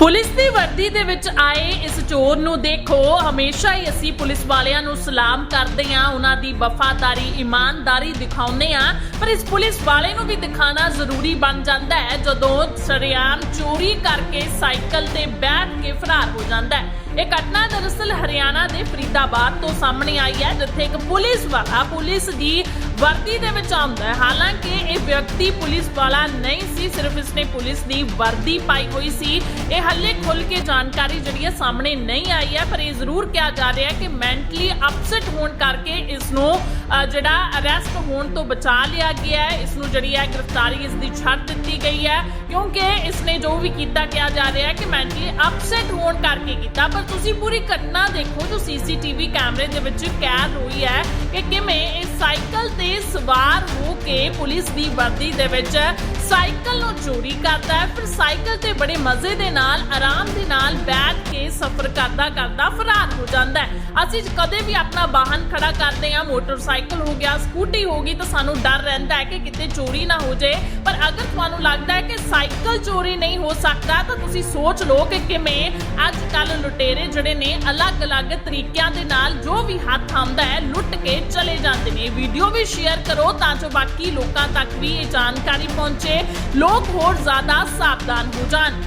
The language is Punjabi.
ਪੁਲਿਸ ਦੀ ਵਰਦੀ ਦੇ ਵਿੱਚ ਆਏ ਇਸ ਚੋਰ ਨੂੰ ਦੇਖੋ। ਹਮੇਸ਼ਾ ਹੀ ਅਸੀਂ ਪੁਲਿਸ ਵਾਲਿਆਂ ਨੂੰ ਸਲਾਮ ਕਰਦੇ ਹਾਂ, ਉਹਨਾਂ ਦੀ ਵਫਾਦਾਰੀ, ਇਮਾਨਦਾਰੀ ਦਿਖਾਉਂਦੇ ਹਾਂ। ਪਰ ਇਸ ਪੁਲਿਸ ਵਾਲੇ ਨੂੰ ਵੀ ਦਿਖਾਣਾ ਜ਼ਰੂਰੀ ਬਣ ਜਾਂਦਾ ਹੈ, ਜਦੋਂ ਸਰਿਆਮ ਚੋਰੀ ਕਰਕੇ ਸਾਈਕਲ ਤੇ ਬੈਠ ਕੇ ਫਰਾਰ ਹੋ ਜਾਂਦਾ ਹੈ। ਇਹ ਘਟਨਾ ਦਰਅਸਲ ਹਰਿਆਣਾ ਦੇ ਤੋਂ ਸਾਹਮਣੇ ਆਈ ਹੈ, ਜਿੱਥੇ ਇੱਕ ਪੁਲਿਸ ਵਾਲਾ ਪੁਲਿਸ ਦੀ ਵਰਦੀ ਦੇ ਵਿੱਚ ਆਉਂਦਾ ਹੈ। ਹਾਲਾਂਕਿ ਇਹ ਵਿਅਕਤੀ ਪੁਲਿਸ ਵਾਲਾ ਨਹੀਂ ਸੀ, ਸਿਰਫ ਇਸਨੇ ਪੁਲਿਸ ਦੀ ਵਰਦੀ ਪਾਈ ਹੋਈ ਸੀ। ਇਹ ਹੱਲੇ ਖੁੱਲ ਕੇ ਜਾਣਕਾਰੀ ਜਿਹੜੀ ਹੈ ਸਾਹਮਣੇ ਨਹੀਂ ਆਈ ਹੈ, ਪਰ ਇਹ ਜ਼ਰੂਰ ਕਿਹਾ ਜਾ ਰਿਹਾ ਹੈ ਕਿ ਮੈਂਟਲੀ ਅਪਸੈਟ ਹੋਣ ਕਰਕੇ ਇਸ ਨੂੰ ਜਿਹੜਾ ਅਰੈਸਟ ਹੋਣ ਤੋਂ ਬਚਾ ਲਿਆ ਗਿਆ ਹੈ, ਇਸ ਨੂੰ ਜਿਹੜੀ ਹੈ ਗ੍ਰਿਫਤਾਰੀ ਇਸ ਦੀ ਛੱਡ ਦਿੱਤੀ ਗਈ ਹੈ। ਕਿਉਂਕਿ ਇਸਨੇ ਜੋ ਵੀ ਕੀਤਾ, ਕਿਹਾ ਜਾ ਰਿਹਾ ਹੈ ਕਿ ਮੈਂਟਲੀ ਅਪਸੈਟ ਹੋਣ ਕਰਕੇ ਕੀਤਾ। ਪਰ ਤੁਸੀਂ ਪੂਰੀ ਘਟਨਾ ਦੇਖੋ, ਜੋ ਸੀਸੀਟੀਵੀ ਕੈਮਰੇ ਦੇ ਵਿੱਚ ਕੈਦ ਹੋਈ ਹੈ ਕਿ ਕਿਵੇਂ ਇਹ ਸਾਈਕਲ ਤੇ ਸਵਾਰ ਹੋ ਕੇ ਪੁਲਿਸ ਦੀ ਵਰਦੀ ਦੇ ਵਿੱਚ ਸਾਈਕਲ ਨੂੰ ਚੋਰੀ ਕਰਦਾ ਹੈ। ਫਿਰ ਸਾਈਕਲ ਤੇ ਬੜੇ ਮਜ਼ੇ ਦੇ ਨਾਲ, ਆਰਾਮ ਦੇ ਨਾਲ ਬੈਠ ਕੇ ਕਰਦਾ ਕਰਦਾ ਫਰਾਰ ਹੋ ਜਾਂਦਾ ਹੈ। ਅਸੀਂ ਕਦੇ ਵੀ ਆਪਣਾ ਵਾਹਨ ਖੜਾ ਕਰਦੇ ਹਾਂ, ਮੋਟਰਸਾਈਕਲ ਹੋ ਗਿਆ, ਸਕੂਟੀ ਹੋ ਗਈ ਤਾਂ ਸਾਨੂੰ ਡਰ ਰਹਿੰਦਾ ਹੈ ਕਿ ਕਿਤੇ ਚੋਰੀ ਨਾ ਹੋ ਜਾਏ। ਪਰ ਅਗਰ ਤੁਹਾਨੂੰ ਲੱਗਦਾ ਹੈ ਕਿ ਸਾਈਕਲ ਚੋਰੀ ਨਹੀਂ ਹੋ ਸਕਦਾ, ਤਾਂ ਤੁਸੀਂ ਸੋਚ ਲਓ ਕਿ ਕਿਵੇਂ ਅੱਜ ਕੱਲ ਲੁਟੇਰੇ ਜਿਹੜੇ ਨੇ ਅਲੱਗ-ਅਲੱਗ ਤਰੀਕਿਆਂ ਦੇ ਨਾਲ ਜੋ ਵੀ ਹੱਥ ਆਉਂਦਾ ਹੈ, ਲੁੱਟ ਕੇ ਚਲੇ ਜਾਂਦੇ ਨੇ। ਵੀਡੀਓ ਵੀ ਸ਼ੇਅਰ ਕਰੋ ਤਾਂ ਜੋ ਬਾਕੀ ਲੋਕਾਂ ਤੱਕ ਵੀ ਇਹ ਜਾਣਕਾਰੀ ਪਹੁੰਚੇ। ਲੋਕ ਹੋਰ ਜ਼ਿਆਦਾ ਸਾਵਧਾਨ ਹੋ ਜਾਣ।